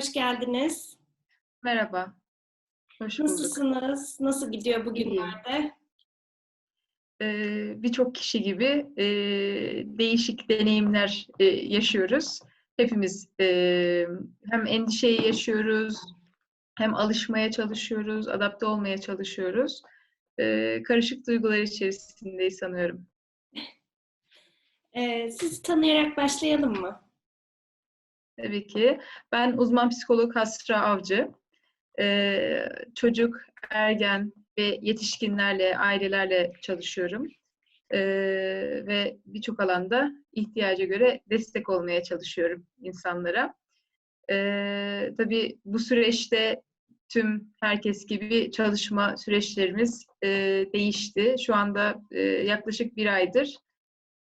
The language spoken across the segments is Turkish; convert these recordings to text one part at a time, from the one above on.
Hoş geldiniz. Merhaba, hoş bulduk. Nasılsınız? Nasıl gidiyor bugünlerde? Eee, birçok kişi gibi eee, değişik deneyimler eee, yaşıyoruz. Hepimiz eee, hem endişeyi yaşıyoruz, hem alışmaya çalışıyoruz, adapte olmaya çalışıyoruz. Eee, karışık duygular içerisindeyiz sanıyorum. Ee, sizi tanıyarak başlayalım mı? Tabii ki. Ben uzman psikolog Hasra Avcı. Eee, çocuk, ergen ve yetişkinlerle, ailelerle çalışıyorum. Eee, ve birçok alanda ihtiyaca göre destek olmaya çalışıyorum insanlara. Eee, tabii bu süreçte tüm herkes gibi çalışma süreçlerimiz eee, değişti. Şu anda eee, yaklaşık bir aydır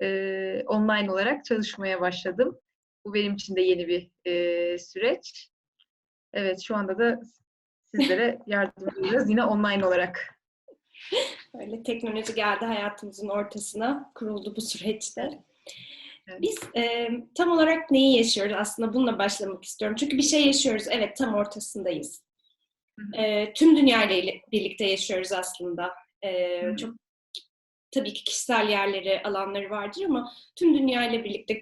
eee, online olarak çalışmaya başladım. Bu benim için de yeni bir eee, süreç. Evet, şu anda da sizlere yardım ediyoruz yine online olarak. Öyle teknoloji geldi hayatımızın ortasına, kuruldu bu süreçte. Evet. Biz e, tam olarak neyi yaşıyoruz? Aslında bununla başlamak istiyorum. Çünkü bir şey yaşıyoruz, evet tam ortasındayız. E, tüm dünyayla ile- birlikte yaşıyoruz aslında. E, çok tabii ki kişisel yerleri, alanları vardır ama tüm dünyayla birlikte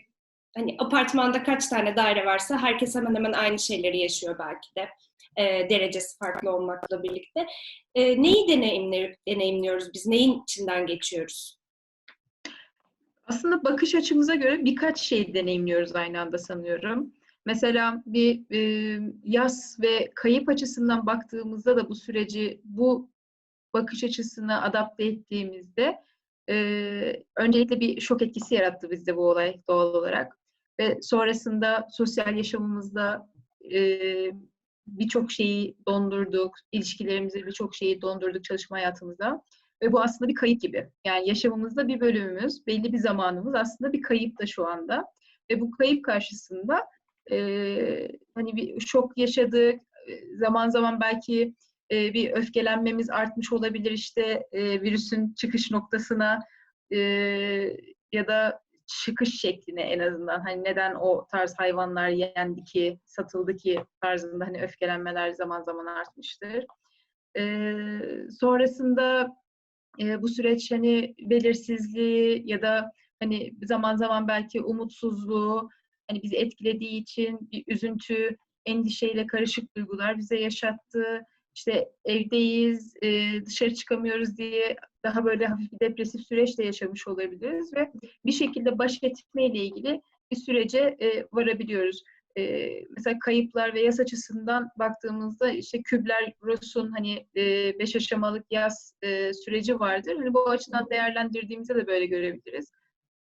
hani apartmanda kaç tane daire varsa herkes hemen hemen aynı şeyleri yaşıyor belki de. E, derecesi farklı olmakla birlikte. E, neyi deneyimler, deneyimliyoruz biz? Neyin içinden geçiyoruz? Aslında bakış açımıza göre birkaç şey deneyimliyoruz aynı anda sanıyorum. Mesela bir e, yas ve kayıp açısından baktığımızda da bu süreci bu bakış açısına adapte ettiğimizde e, öncelikle bir şok etkisi yarattı bizde bu olay doğal olarak. Ve sonrasında sosyal yaşamımızda e, birçok şeyi dondurduk, ilişkilerimizde birçok şeyi dondurduk çalışma hayatımızda. Ve bu aslında bir kayıp gibi. Yani yaşamımızda bir bölümümüz, belli bir zamanımız aslında bir kayıp da şu anda. Ve bu kayıp karşısında e, hani bir şok yaşadık. E, Zaman zaman belki e, bir öfkelenmemiz artmış olabilir işte e, virüsün çıkış noktasına e, ya da çıkış şekline en azından. Hani neden o tarz hayvanlar yendi ki, satıldı ki tarzında hani öfkelenmeler zaman zaman artmıştır. E, sonrasında e, bu süreç hani belirsizliği ya da hani zaman zaman belki umutsuzluğu hani bizi etkilediği için bir üzüntü, endişeyle karışık duygular bize yaşattı. İşte evdeyiz, e, dışarı çıkamıyoruz diye daha böyle hafif bir depresif süreç de yaşamış olabiliriz ve bir şekilde baş etmeyle ilgili bir sürece e, varabiliyoruz. E, mesela kayıplar ve yas açısından baktığımızda işte Kübler-Ross'un hani e, beş aşamalık yas e, süreci vardır. Hani bu açıdan değerlendirdiğimizde de böyle görebiliriz.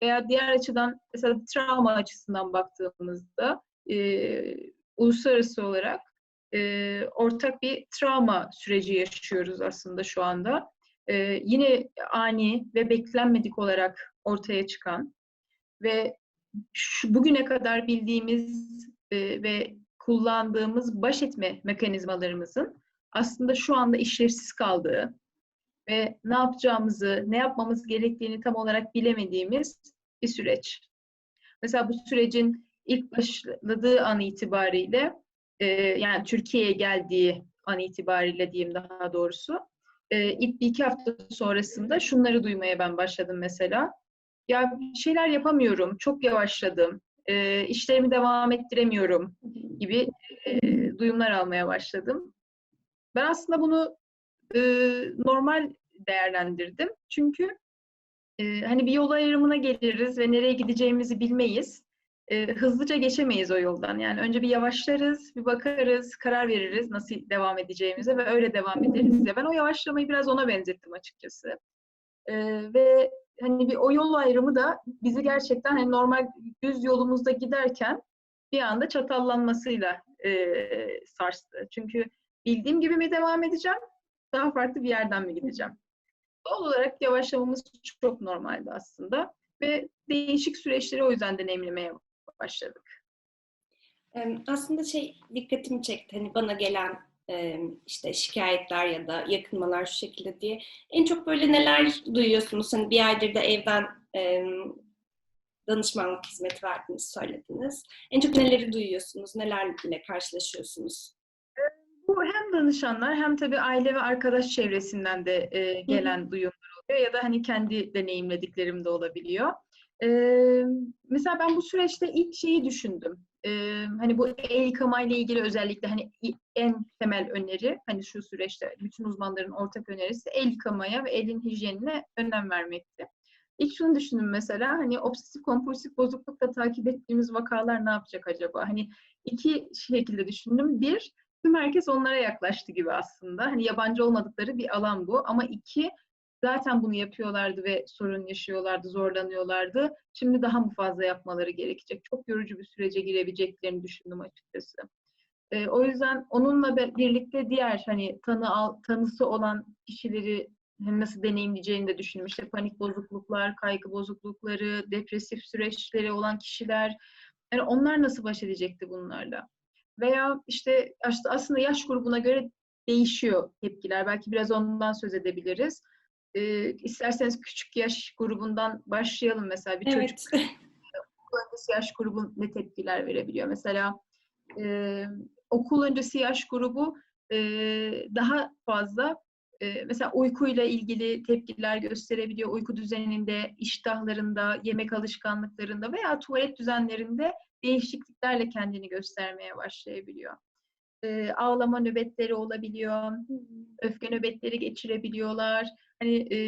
Veya diğer açıdan mesela travma açısından baktığımızda e, uluslararası olarak e, ortak bir travma süreci yaşıyoruz aslında şu anda. E, yine ani ve beklenmedik olarak ortaya çıkan ve şu, bugüne kadar bildiğimiz e, ve kullandığımız baş etme mekanizmalarımızın aslında şu anda işlevsiz kaldığı ve ne yapacağımızı, ne yapmamız gerektiğini tam olarak bilemediğimiz bir süreç. Mesela bu sürecin ilk başladığı an itibariyle, e, yani Türkiye'ye geldiği an itibariyle diyeyim daha doğrusu, e, ilk bir iki hafta sonrasında şunları duymaya ben başladım mesela. Ya şeyler yapamıyorum, çok yavaşladım, e, işlerimi devam ettiremiyorum gibi duyumlar almaya başladım. Ben aslında bunu normal değerlendirdim. Çünkü hani bir yol ayrımına geliriz ve nereye gideceğimizi bilmeyiz. E, hızlıca geçemeyiz o yoldan. Yani önce bir yavaşlarız, bir bakarız, karar veririz nasıl devam edeceğimize ve öyle devam ederiz. Ya ben o yavaşlamayı biraz ona benzettim açıkçası. E, ve hani bir o yol ayrımı da bizi gerçekten hani normal düz yolumuzda giderken bir anda çatallanmasıyla e, sarstı. Çünkü bildiğim gibi mi devam edeceğim, daha farklı bir yerden mi gideceğim? Doğal olarak yavaşlamamız çok normaldi aslında ve değişik süreçleri o yüzden deneyimlemeye başladık. Aslında şey dikkatimi çekti. Hani bana gelen işte şikayetler ya da yakınmalar şu şekilde diye. En çok böyle neler duyuyorsunuz? Hani bir aydır da evden danışmanlık hizmeti verdiğinizi söylediniz. En çok neleri duyuyorsunuz, nelerle karşılaşıyorsunuz? Bu hem danışanlar hem tabii aile ve arkadaş çevresinden de e, gelen duyumlar oluyor ya da hani kendi deneyimlediklerim de olabiliyor. E, mesela ben bu süreçte ilk şeyi düşündüm. E, hani bu el yıkama ile ilgili özellikle hani en temel öneri hani şu süreçte bütün uzmanların ortak önerisi el yıkamaya ve elin hijyenine önem vermekti. İlk şunu düşündüm mesela hani obsesif kompulsif bozuklukla takip ettiğimiz vakalar ne yapacak acaba? Hani iki şekilde düşündüm. Bir, tüm herkes onlara yaklaştı gibi aslında. Hani yabancı olmadıkları bir alan bu. Ama iki, zaten bunu yapıyorlardı ve sorun yaşıyorlardı, zorlanıyorlardı. Şimdi daha mı fazla yapmaları gerekecek? Çok yorucu bir sürece girebileceklerini düşündüm açıkçası. Ee, o yüzden onunla birlikte diğer hani tanı al, tanısı olan kişileri nasıl deneyimleyeceğini de düşündüm. İşte panik bozukluklar, kaygı bozuklukları, depresif süreçleri olan kişiler. Yani onlar nasıl baş edecekti bunlarla? Veya işte aslında yaş grubuna göre değişiyor tepkiler. Belki biraz ondan söz edebiliriz. Ee, isterseniz küçük yaş grubundan başlayalım mesela bir evet. çocuk okul öncesi yaş grubu ne tepkiler verebiliyor? Mesela e, okul öncesi yaş grubu e, daha fazla e, mesela uykuyla ilgili tepkiler gösterebiliyor. Uyku düzeninde, iştahlarında, yemek alışkanlıklarında veya tuvalet düzenlerinde değişikliklerle kendini göstermeye başlayabiliyor. E, ağlama nöbetleri olabiliyor, öfke nöbetleri geçirebiliyorlar. Hani e,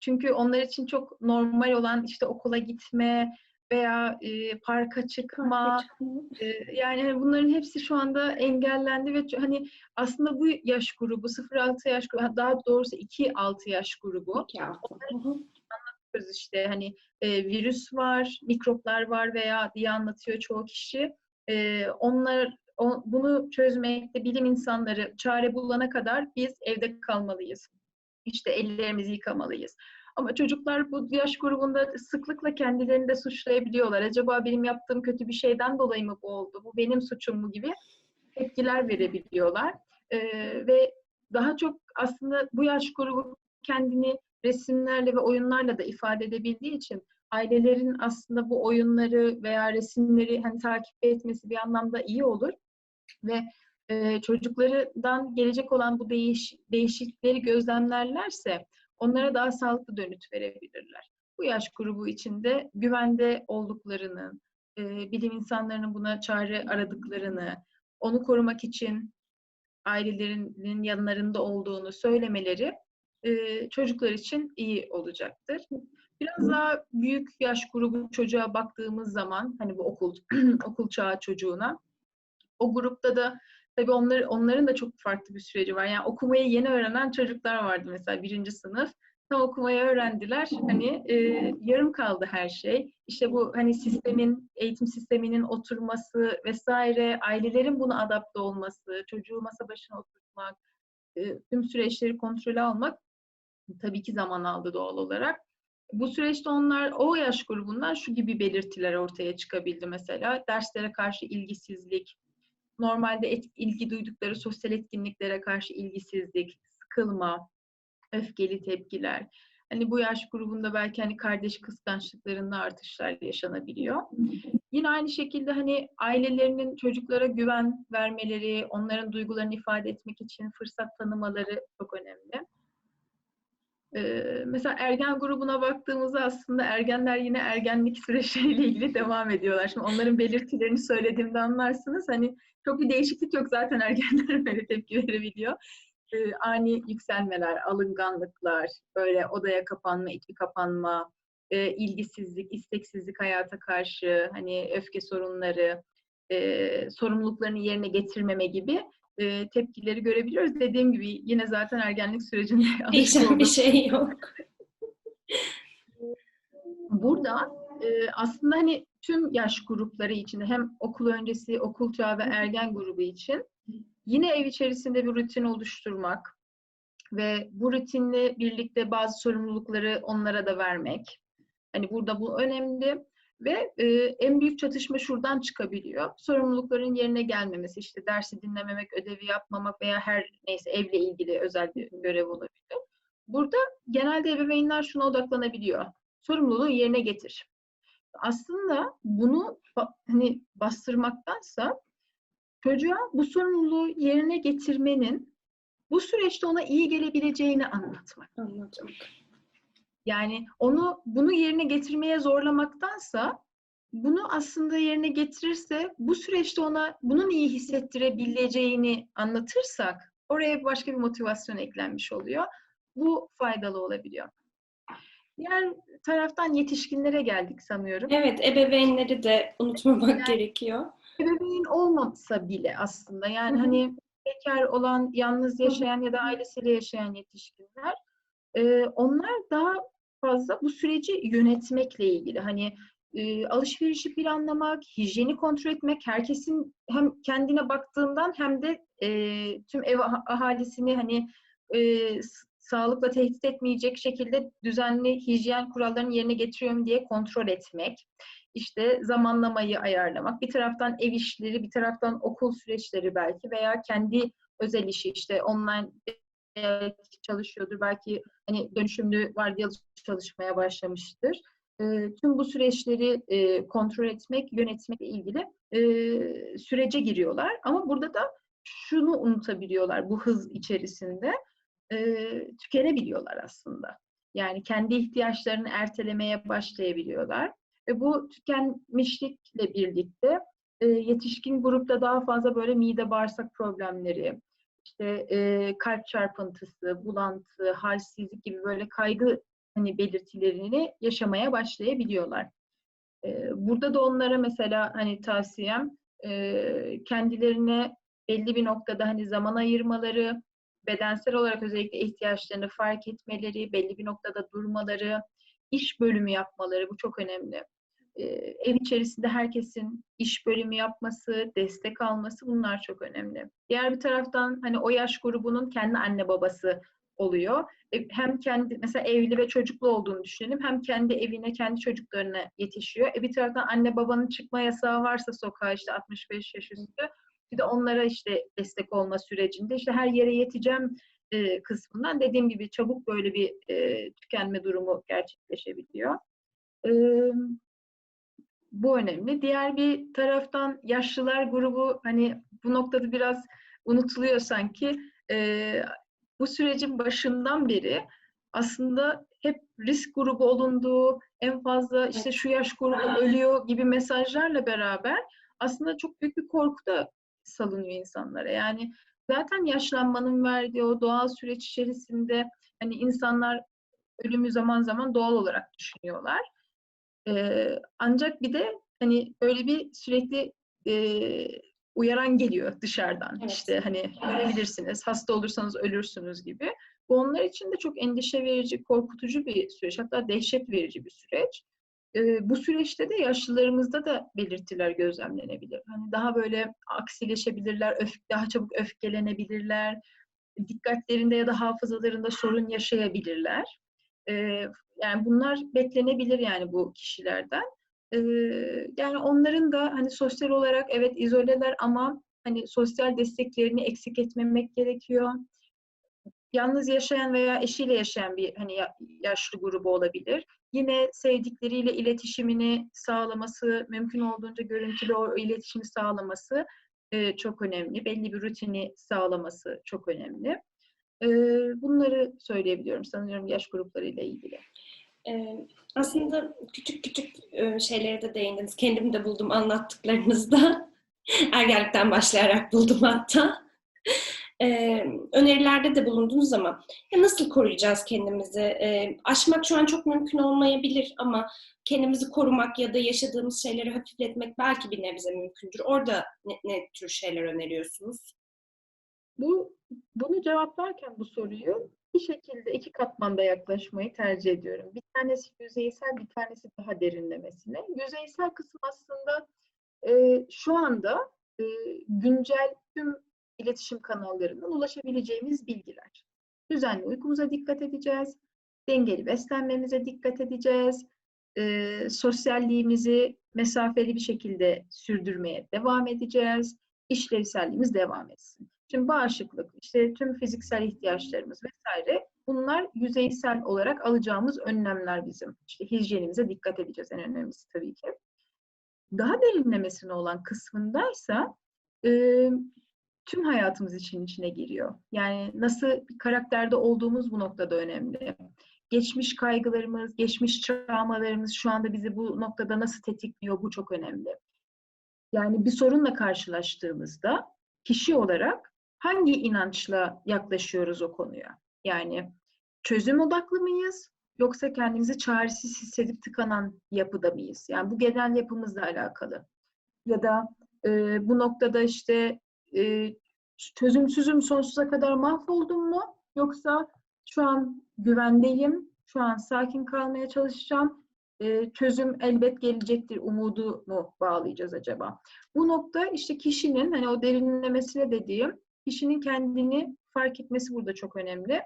çünkü onlar için çok normal olan işte okula gitme veya e, parka çıkma, e, yani hani bunların hepsi şu anda engellendi ve hani aslında bu yaş grubu 0-6 yaş grubu daha doğrusu 2-6 yaş grubu. 2-6 anlatıyoruz işte hani e, virüs var, mikroplar var veya diye anlatıyor çoğu kişi. E, onlar o, bunu çözmekte bilim insanları çare bulana kadar biz evde kalmalıyız. İşte ellerimizi yıkamalıyız. Ama çocuklar bu yaş grubunda sıklıkla kendilerini de suçlayabiliyorlar. Acaba benim yaptığım kötü bir şeyden dolayı mı bu oldu? Bu benim suçum mu gibi tepkiler verebiliyorlar. Ee, ve daha çok aslında bu yaş grubu kendini resimlerle ve oyunlarla da ifade edebildiği için ailelerin aslında bu oyunları veya resimleri hani takip etmesi bir anlamda iyi olur ve e, çocuklarından gelecek olan bu değiş, değişiklikleri gözlemlerlerse onlara daha sağlıklı dönüt verebilirler. Bu yaş grubu içinde güvende olduklarını, e, bilim insanlarının buna çare aradıklarını, onu korumak için ailelerinin yanlarında olduğunu söylemeleri e, çocuklar için iyi olacaktır. Biraz daha büyük yaş grubu çocuğa baktığımız zaman hani bu okul okul çağı çocuğuna o grupta da tabii onlar, onların da çok farklı bir süreci var. Yani okumayı yeni öğrenen çocuklar vardı mesela birinci sınıf. Tam okumayı öğrendiler. Hani e, yarım kaldı her şey. İşte bu hani sistemin, eğitim sisteminin oturması vesaire, ailelerin buna adapte olması, çocuğu masa başına oturtmak, e, tüm süreçleri kontrole almak tabii ki zaman aldı doğal olarak. Bu süreçte onlar o yaş grubundan şu gibi belirtiler ortaya çıkabildi mesela. Derslere karşı ilgisizlik, normalde et, ilgi duydukları sosyal etkinliklere karşı ilgisizlik, sıkılma, öfkeli tepkiler. Hani bu yaş grubunda belki hani kardeş kıskançlıklarında artışlar yaşanabiliyor. Yine aynı şekilde hani ailelerinin çocuklara güven vermeleri, onların duygularını ifade etmek için fırsat tanımaları çok önemli. Mesela ergen grubuna baktığımızda aslında ergenler yine ergenlik süreçleriyle ilgili devam ediyorlar. Şimdi onların belirtilerini söylediğimde anlarsınız. Hani çok bir değişiklik yok zaten ergenler böyle tepki verebiliyor. Ee, ani yükselmeler, alınganlıklar, böyle odaya kapanma, içi kapanma, e, ilgisizlik, isteksizlik hayata karşı, hani öfke sorunları, e, sorumluluklarını yerine getirmeme gibi e, tepkileri görebiliyoruz. Dediğim gibi yine zaten ergenlik sürecinde değişen bir şey yok. Burada e, aslında hani tüm yaş grupları için hem okul öncesi, okul çağı ve ergen grubu için yine ev içerisinde bir rutin oluşturmak ve bu rutinle birlikte bazı sorumlulukları onlara da vermek. Hani burada bu önemli. Ve e, en büyük çatışma şuradan çıkabiliyor. Sorumlulukların yerine gelmemesi, işte dersi dinlememek, ödevi yapmamak veya her neyse evle ilgili özel bir görev olabilir. Burada genelde ebeveynler şuna odaklanabiliyor. Sorumluluğu yerine getir. Aslında bunu hani bastırmaktansa çocuğa bu sorumluluğu yerine getirmenin bu süreçte ona iyi gelebileceğini anlatmak. Anladım. Yani onu bunu yerine getirmeye zorlamaktansa bunu aslında yerine getirirse bu süreçte ona bunun iyi hissettirebileceğini anlatırsak oraya başka bir motivasyon eklenmiş oluyor. Bu faydalı olabiliyor. Diğer taraftan yetişkinlere geldik sanıyorum. Evet, ebeveynleri de unutmamak Yani- gerekiyor. Ebeveyn olmasa bile aslında yani Hı hı. hani bekar olan, yalnız yaşayan ya da ailesiyle yaşayan yetişkinler e, onlar daha fazla. Bu süreci yönetmekle ilgili. Hani e, alışverişi planlamak, hijyeni kontrol etmek, herkesin hem kendine baktığından hem de e, tüm ev ah- ahalisini hani e, sağlıkla tehdit etmeyecek şekilde düzenli hijyen kurallarını yerine getiriyorum diye kontrol etmek. İşte zamanlamayı ayarlamak, bir taraftan ev işleri, bir taraftan okul süreçleri belki veya kendi özel işi işte online çalışıyordur, belki hani dönüşümlü vardiyalı çalışmaya başlamıştır. E, tüm bu süreçleri e, kontrol etmek, yönetmekle ilgili e, sürece giriyorlar. Ama burada da şunu unutabiliyorlar bu hız içerisinde. E, tükenebiliyorlar aslında. Yani kendi ihtiyaçlarını ertelemeye başlayabiliyorlar. Ve bu tükenmişlikle birlikte e, yetişkin grupta daha fazla böyle mide bağırsak problemleri, işte e, kalp çarpıntısı, bulantı, halsizlik gibi böyle kaygı hani belirtilerini yaşamaya başlayabiliyorlar. E, burada da onlara mesela hani tavsiyem e, kendilerine belli bir noktada hani zaman ayırmaları, bedensel olarak özellikle ihtiyaçlarını fark etmeleri, belli bir noktada durmaları, iş bölümü yapmaları bu çok önemli. Ev içerisinde herkesin iş bölümü yapması, destek alması bunlar çok önemli. Diğer bir taraftan hani o yaş grubunun kendi anne babası oluyor. E, Hem kendi mesela evli ve çocuklu olduğunu düşünelim. Hem kendi evine, kendi çocuklarına yetişiyor. E bir taraftan anne babanın çıkma yasağı varsa sokağa işte 65 yaş üstü. Bir de onlara işte destek olma sürecinde işte her yere yeteceğim kısmından dediğim gibi çabuk böyle bir tükenme durumu gerçekleşebiliyor. Bu önemli. Diğer bir taraftan yaşlılar grubu hani bu noktada biraz unutuluyor sanki. E, bu sürecin başından beri aslında hep risk grubu olunduğu, en fazla işte şu yaş grubu ölüyor gibi mesajlarla beraber aslında çok büyük bir korku da salınıyor insanlara. Yani zaten yaşlanmanın verdiği o doğal süreç içerisinde hani insanlar ölümü zaman zaman doğal olarak düşünüyorlar. Ee, ancak bir de hani böyle bir sürekli e, uyaran geliyor dışarıdan. Evet. İşte hani ölebilirsiniz, hasta olursanız ölürsünüz gibi. Bu onlar için de çok endişe verici, korkutucu bir süreç. Hatta dehşet verici bir süreç. Ee, bu süreçte de yaşlılarımızda da belirtiler gözlemlenebilir. Hani daha böyle aksileşebilirler, öf, daha çabuk öfkelenebilirler, dikkatlerinde ya da hafızalarında sorun yaşayabilirler. Ee, yani bunlar beklenebilir yani bu kişilerden. Ee, yani onların da hani sosyal olarak evet izoleler ama hani sosyal desteklerini eksik etmemek gerekiyor. Yalnız yaşayan veya eşiyle yaşayan bir hani ya- yaşlı grubu olabilir. Yine sevdikleriyle iletişimini sağlaması, mümkün olduğunca görüntülü o iletişimi sağlaması e, çok önemli. Belli bir rutini sağlaması çok önemli. Bunları söyleyebiliyorum sanıyorum yaş gruplarıyla ilgili. Aslında küçük küçük şeylere de değindiniz. Kendim de buldum anlattıklarınızda. Ergenlikten başlayarak buldum hatta. Önerilerde de bulundunuz ama ya nasıl koruyacağız kendimizi? Ee, aşmak şu an çok mümkün olmayabilir ama kendimizi korumak ya da yaşadığımız şeyleri hafifletmek belki bir nebze mümkündür. Orada ne, ne tür şeyler öneriyorsunuz? Cevaplarken bu soruyu bir şekilde iki katmanda yaklaşmayı tercih ediyorum. Bir tanesi yüzeysel, bir tanesi daha derinlemesine. Yüzeysel kısım aslında e, şu anda e, güncel tüm iletişim kanallarından ulaşabileceğimiz bilgiler. Düzenli uykumuza dikkat edeceğiz, dengeli beslenmemize dikkat edeceğiz, e, sosyalliğimizi mesafeli bir şekilde sürdürmeye devam edeceğiz, işlevselliğimiz devam etsin. Şimdi bağışıklık, işte tüm fiziksel ihtiyaçlarımız vesaire Bunlar yüzeysel olarak alacağımız önlemler bizim. İşte hijyenimize dikkat edeceğiz en önemlisi tabii ki. Daha derinlemesine olan kısmındaysa e, tüm hayatımız için içine giriyor. Yani nasıl bir karakterde olduğumuz bu noktada önemli. Geçmiş kaygılarımız, geçmiş travmalarımız şu anda bizi bu noktada nasıl tetikliyor bu çok önemli. Yani bir sorunla karşılaştığımızda kişi olarak hangi inançla yaklaşıyoruz o konuya? Yani çözüm odaklı mıyız? Yoksa kendimizi çaresiz hissedip tıkanan yapıda mıyız? Yani bu genel yapımızla alakalı. Ya da e, bu noktada işte e, çözümsüzüm sonsuza kadar mahvoldum mu? Yoksa şu an güvendeyim, şu an sakin kalmaya çalışacağım, e, çözüm elbet gelecektir umudu mu bağlayacağız acaba? Bu nokta işte kişinin hani o derinlemesine dediğim kişinin kendini fark etmesi burada çok önemli.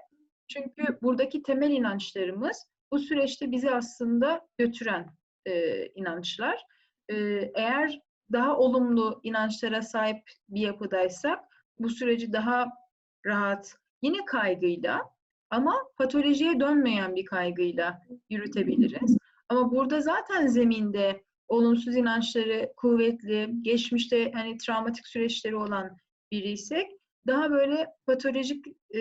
Çünkü buradaki temel inançlarımız bu süreçte bizi aslında götüren e, inançlar. E, eğer daha olumlu inançlara sahip bir yapıdaysak bu süreci daha rahat, yine kaygıyla ama patolojiye dönmeyen bir kaygıyla yürütebiliriz. Ama burada zaten zeminde olumsuz inançları kuvvetli, geçmişte hani travmatik süreçleri olan biriysek daha böyle patolojik e,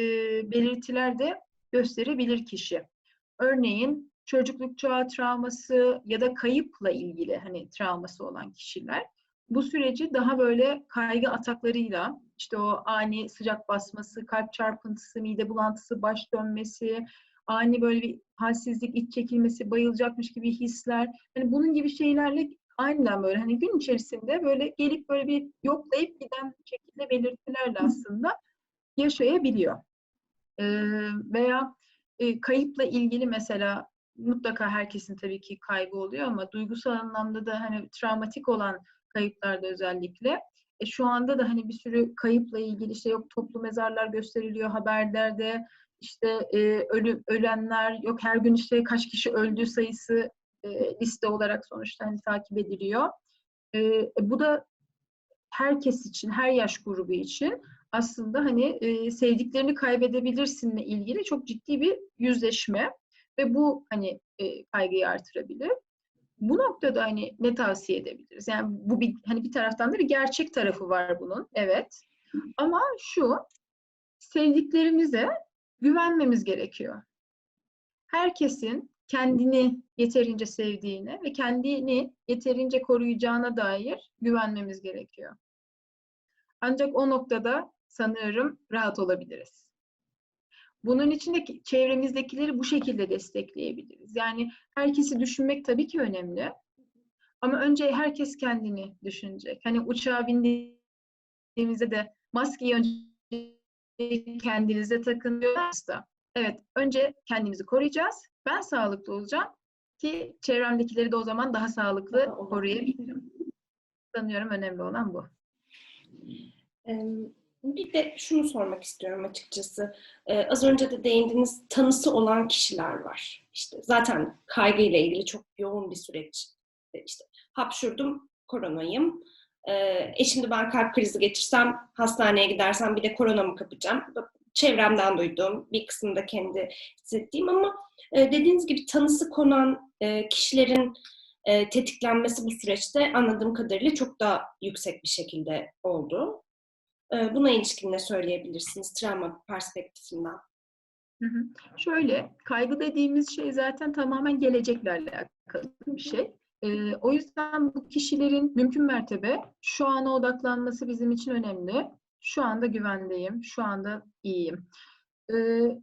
belirtiler de gösterebilir kişi. Örneğin çocukluk çağı travması ya da kayıpla ilgili hani travması olan kişiler bu süreci daha böyle kaygı ataklarıyla işte o ani sıcak basması, kalp çarpıntısı, mide bulantısı, baş dönmesi, ani böyle bir halsizlik, iç çekilmesi, bayılacakmış gibi hisler. Hani bunun gibi şeylerle aniden böyle hani gün içerisinde böyle gelip böyle bir yoklayıp giden şekilde belirtilerle aslında yaşayabiliyor. Ee, veya e, kayıpla ilgili mesela mutlaka herkesin tabii ki kaybı oluyor ama duygusal anlamda da hani travmatik olan kayıplarda özellikle e, şu anda da hani bir sürü kayıpla ilgili işte yok toplu mezarlar gösteriliyor haberlerde işte e, ölü ölenler yok her gün işte kaç kişi öldüğü sayısı liste olarak sonuçta hani takip ediliyor. E, bu da herkes için, her yaş grubu için aslında hani sevdiklerini kaybedebilirsinle ilgili çok ciddi bir yüzleşme ve bu hani kaygıyı artırabilir. Bu noktada hani ne tavsiye edebiliriz? Yani bu bir hani bir taraftan da bir gerçek tarafı var bunun. Evet. Ama şu sevdiklerimize güvenmemiz gerekiyor. Herkesin kendini yeterince sevdiğine ve kendini yeterince koruyacağına dair güvenmemiz gerekiyor. Ancak o noktada sanıyorum rahat olabiliriz. Bunun için de çevremizdekileri bu şekilde destekleyebiliriz. Yani herkesi düşünmek tabii ki önemli. Ama önce herkes kendini düşünecek. Hani uçağa bindiğimizde de maskeyi önce kendinize takın diyorlarsa evet önce kendimizi koruyacağız. Ben sağlıklı olacağım ki çevremdekileri de o zaman daha sağlıklı koruyabilirim. Sanıyorum önemli olan bu. Bir de şunu sormak istiyorum açıkçası. Ee, az önce de değindiğiniz tanısı olan kişiler var. İşte zaten kaygıyla ilgili çok yoğun bir süreç. İşte hapşurdum, koronayım. Ee, e şimdi ben kalp krizi geçirsem, hastaneye gidersem bir de korona mı kapacağım? Çevremden duyduğum, bir kısmında kendi hissettiğim ama e, dediğiniz gibi tanısı konan e, kişilerin e, tetiklenmesi bu süreçte anladığım kadarıyla çok daha yüksek bir şekilde oldu. E, buna ilişkin ne söyleyebilirsiniz travma perspektifinden? Hı hı. Şöyle, kaygı dediğimiz şey zaten tamamen gelecekle alakalı bir şey. E, o yüzden bu kişilerin mümkün mertebe şu ana odaklanması bizim için önemli. Şu anda güvendeyim, şu anda iyiyim. E,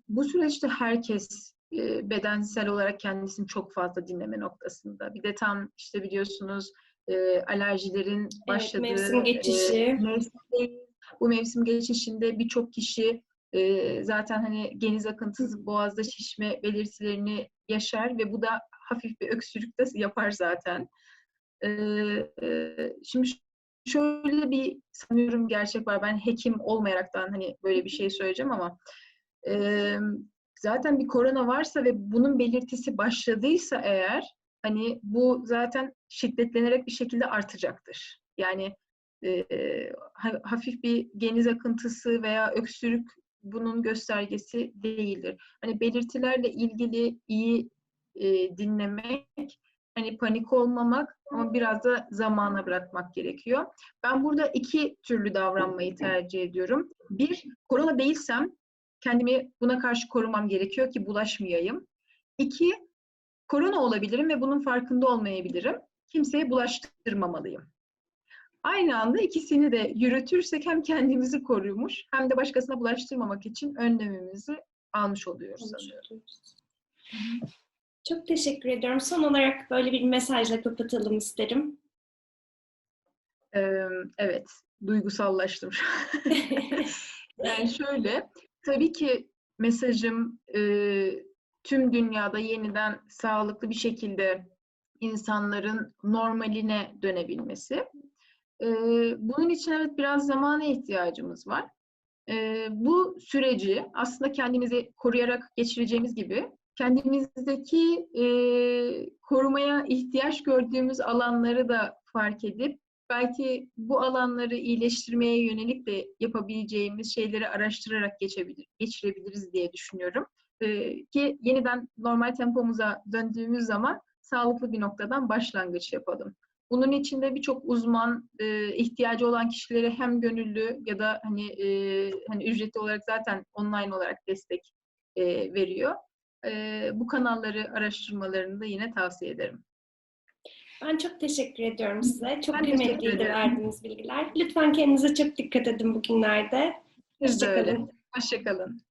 bu süreçte herkes e, bedensel olarak kendisini çok fazla dinleme noktasında. Bir de tam işte biliyorsunuz e, alerjilerin başladığı evet, mevsim geçişi. E, mevsim, bu mevsim geçişinde birçok kişi e, zaten hani geniz akıntısı, boğazda şişme belirtilerini yaşar ve bu da hafif bir öksürük de yapar zaten. E, e, şimdi şöyle bir sanıyorum gerçek var. Ben hekim olmayaraktan hani böyle bir şey söyleyeceğim ama e, zaten bir korona varsa ve bunun belirtisi başladıysa eğer hani bu zaten şiddetlenerek bir şekilde artacaktır. Yani e, hafif bir geniz akıntısı veya öksürük bunun göstergesi değildir. Hani belirtilerle ilgili iyi e, dinlemek, hani panik olmamak ama biraz da zamana bırakmak gerekiyor. Ben burada iki türlü davranmayı tercih ediyorum. Bir, korona değilsem kendimi buna karşı korumam gerekiyor ki bulaşmayayım. İki, korona olabilirim ve bunun farkında olmayabilirim. Kimseye bulaştırmamalıyım. Aynı anda ikisini de yürütürsek hem kendimizi korumuş hem de başkasına bulaştırmamak için önlemimizi almış oluyoruz sanıyorum. Çok teşekkür ediyorum. Son olarak böyle bir mesajla kapatalım isterim. Ee, evet, duygusallaştım. yani şöyle, tabii ki mesajım e, tüm dünyada yeniden sağlıklı bir şekilde insanların normaline dönebilmesi. E, bunun için evet biraz zamana ihtiyacımız var. E, bu süreci aslında kendimizi koruyarak geçireceğimiz gibi kendimizdeki e, korumaya ihtiyaç gördüğümüz alanları da fark edip belki bu alanları iyileştirmeye yönelik de yapabileceğimiz şeyleri araştırarak geçebilir, geçirebiliriz diye düşünüyorum. Ee, ki yeniden normal tempomuza döndüğümüz zaman sağlıklı bir noktadan başlangıç yapalım. Bunun içinde birçok uzman e, ihtiyacı olan kişilere hem gönüllü ya da hani e, hani ücretli olarak zaten online olarak destek e, veriyor. E, bu kanalları araştırmalarını da yine tavsiye ederim. Ben çok teşekkür ediyorum size. Çok Ben kıymetliydi verdiğiniz bilgiler. Lütfen kendinize çok dikkat edin bugünlerde. Hoşçakalın. Hoşçakalın.